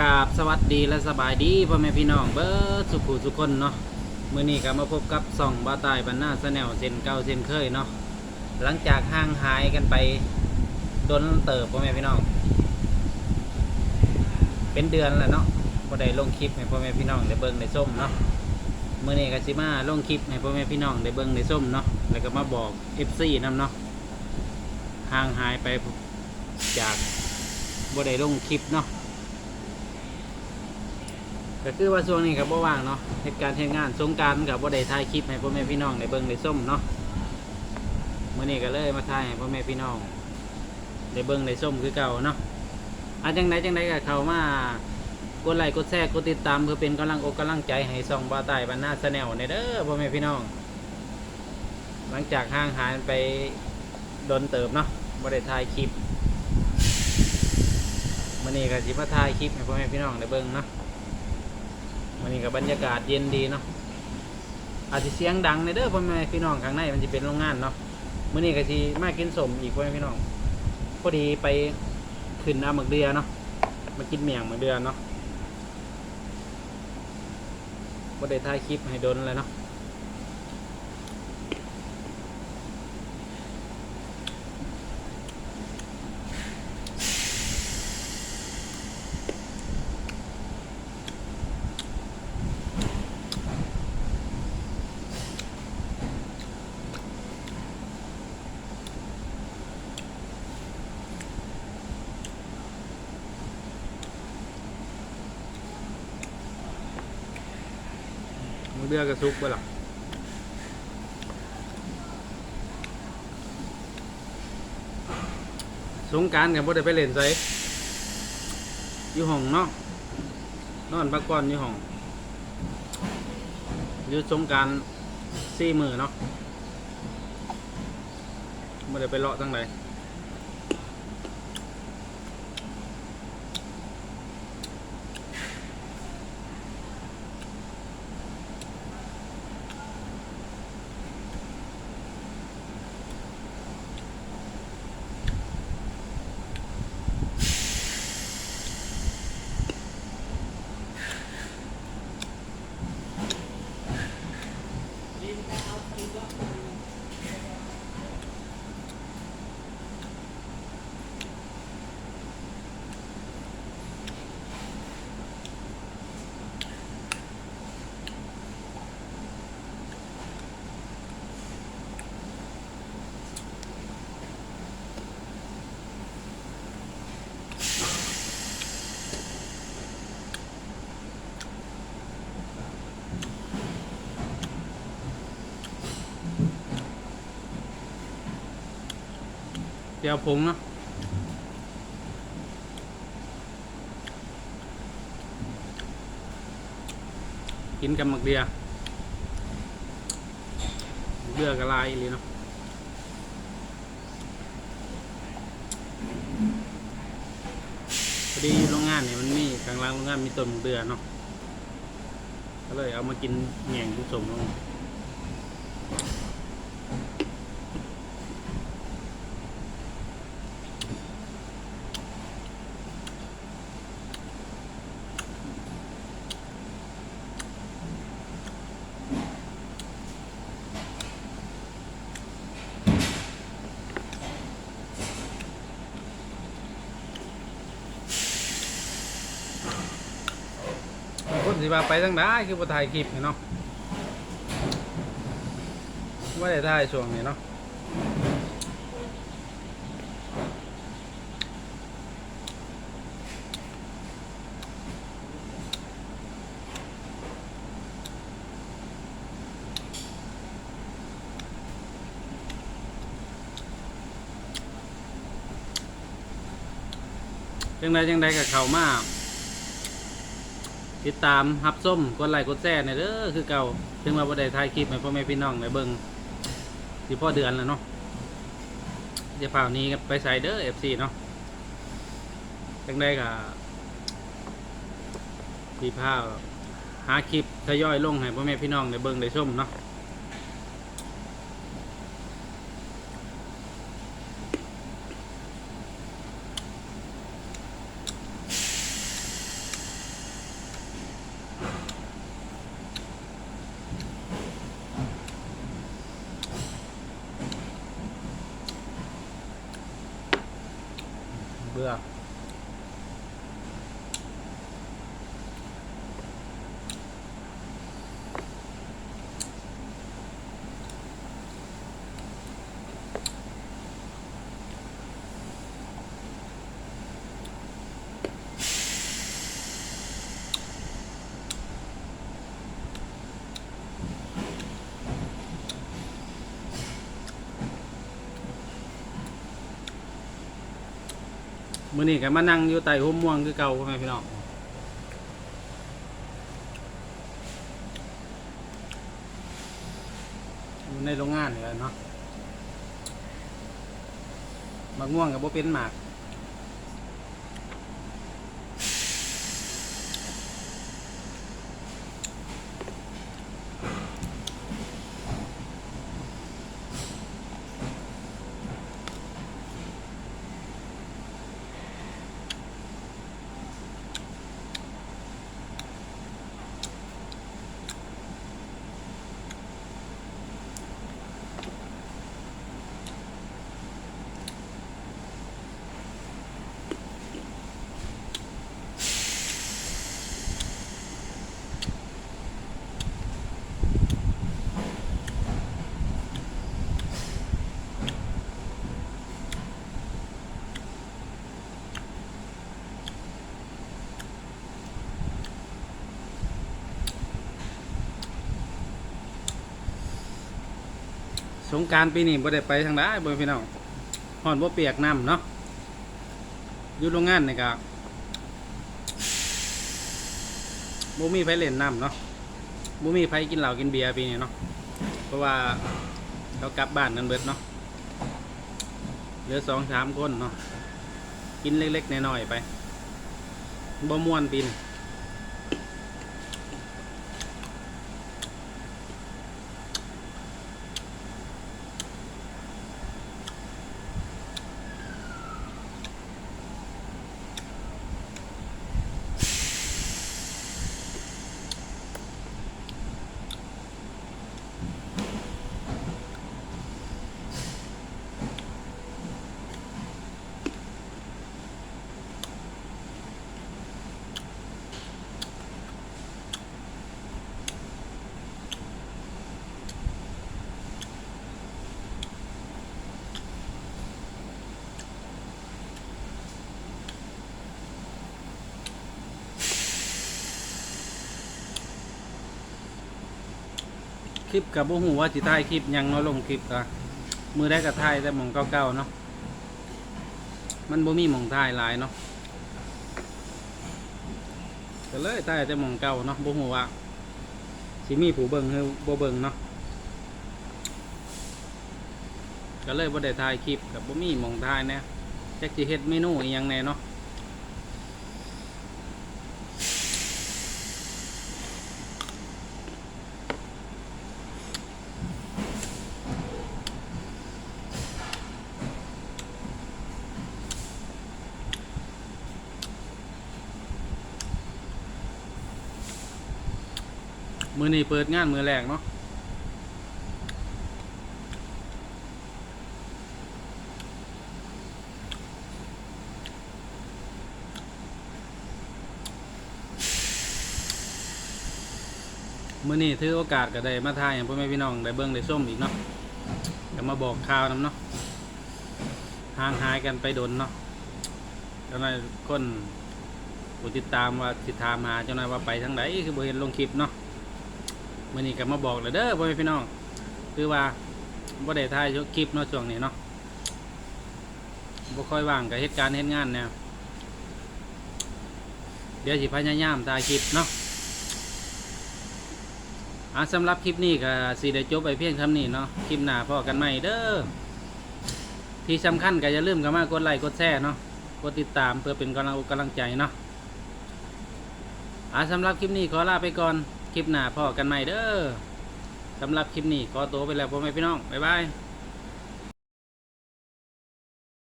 กราบสวัสดีและสบายดีพ่อแม่พี่น้องเบิร์ดสุขุสุคนเนาะมื้อนี้ก็มาพบกับส่องบาตายบรรณาสแนลเซนเก่าเซนเคยเนาะหลังจากห่างหายกันไปโดนเติบพ่อแม่พี่น้อง เป็นเดือนแล้วเนาะบ่ได้ลงคลิปให้พ่อแม่พี่น้องได้เบิ่งได้ส้มเนาะมื้อนี้ก็สิมาลงคลิปให้พ่อแม่พี่น้องได้เบิ่งได้ส้มเนาะแล้วก็มาบอก FC นํเนาะห่างหายไปจากบ่ได้ลงคลิปเนาะ ก็คือว่าช่วงนี้กับบ่ว่างเนาะเหตุการณ์เหตุงานสงการกับบ่ได้ถ่ายคลิปให้พ่อแม่พี่น้องได้เบิ่งได้ส้มเนาะมื้อนี้ก็เลยมาถ่ายให้พ่อแม่พี่น้องได้เบิ่งได้ส้มคือเก่าเนาะอาจังไดจังไดก็เขามากดไลค์กดแชร์กดติดตามเพื่อเป็นกำลังอกกำลังใจให้ส่องบ่าวใต้บรรณาแนลในเด้อพ่อแม่พี่น้อง หลังจากห่างหายไปโดนเติบเนาะบ่ได้ถ่ายคลิปมื้อนี้ก็สิมาถ่ายคลิปให้พ่อแม่พี่น้องได้เบิ่งเนาะ วันนี้กับบรรยากาศเย็นดีเนาะอาจจะเสียงดังในเด้อพ่อแม่พี่น้องข้างในมันจะเป็นโรงงานเนาะมื่อนี้ก็สิมากินสมอีกพ่อแม่พี่น้องพอดีไปขึ้นน้ำหมึกเดือเนาะมากินเมี่ยงหมึกเดือเนาะบ่ได้ถ่ายคลิปให้โดนเลยเนาะ เดือกระซุกบ่ล่ะสงการกันบ่ได้ไปเล่นไสอยู่ห้องเนาะนอนพักผ่อนอยู่ห้องอยู่สงการสี่มือเนาะไม่ได้ไปเลาะตั้งใดเดี๋ยวผงเนาะกินกับหมักเดียเลือกกระลายเลยเนาะพอดีโรงงานเนี่ยมันมีกลางล่างโรงงานมีต้นหมกเดือเนาะก็เลยเอามากินแหง่งผสมลง คนสิว่าไปทางใดคือบ่ถ่ายคลิปเนาะว่ได้ถ่ายช่วงนี้เนาะจังใดจังใดกับเขามาก ติดตามฮับส้มกดไลค์กดแชร์ในอยเด้อคือเก่าถึงมาบ่ได้ถ่ายคลิปให้พ่อแม่พี่น้องในเบิ้งสิพ่อเดือนแล้วเนาะเดี๋ยวเผานี้ไปใส่เด้อ FC เนาะจังได้กับพี่พาหาคลิปทยอยลงให้พ่อแม่พี่น้องในเบิ้งได้ชมเนาะ ลือ มื้อนี้ก็มานั่งอยู่ใต้ห่มม่วงคือเก่าพ่อแม่พี่น้องอยู่ในโรงงานนี่แหละเนาะมะม่วงกับบ่เป็นหมาก สงกรารปีนี้บ่ได้ไปทางใดบ่พี่น้องฮ้อนบ่เปียกน้ำเนาะอยู่โรงงานนี่ก็บ่มีไผเล่นน้ำเนาะบ่มีไผกินเหล้ากินเบียร์ปีนี้เนาะเพราะว่าเขากลับบ้านกันเบิดเนาะเหลือสองสามคนเนาะกินเล็กๆน้อยๆไปบ่ม่วนปีน คลิปกับบ่ฮู้ว่าสิถ่ายคลิปหยังเนาะลงคลิปก็มือได้ก็ถ่ายแต่หมองเก่าๆเนาะมันบ่มีหมองถ่ายหลายเนาะก็เลยถ่ายแต่หมองเก่าเนาะบ่ฮู้ว่าสิมีผู้เบิ่งหรือบ่เบิ่งเนาะก็เลยบ่ได้ถ่ายคลิปกับบ่มีหมองถ่ายแน่จักสิเฮ็ดเมนูอีหยังแน่เนาะ มือนี้เปิดงานมือแรกเนาะมือนี้ถือโอกาสก็ได้มาทายอย่างพ่อแม่พี่น้องได้เบิ้งได้ส้มอีกเนาะก็มาบอกข่าวนํเนาะห่างหายกันไปโดนเนาะเจ้านายคนผู้ติดตามว่าติดตามหาเจ้านายว่าไปทางไหนคือบ่เห็นลงคลิปเนาะ มื่อนี้ก็มาบอกเลยเด้อพ่อแม่พี่น้องคือว่าบ่ได้ถ่ายคลิปเนาะช่วงนี้เนาะบ่ค่อยว่างกับเหตุการณ์เฮ็ดงานเนี่ยเดี๋ยวสิพยายามถ่ายคลิปเนาะอะสำหรับคลิปนี้ก็สิได้จบไปเพียงเท่านี้เนาะคลิปหน้าพอกันใหม่เด้อที่สำคัญก็อย่าลืมกันมากดไลค์กดแชร์เนาะกดติดตามเพื่อเป็นกำลังกกำลังใจเนาะอะสำหรับคลิปนี้ขอลาไปก่อน คลิปหน้าพอกันใหม่เด้อสำหรับคลิปนี้ขอตัวไปแล้วพ่อแม่พี่น้อง บ๊ายบาย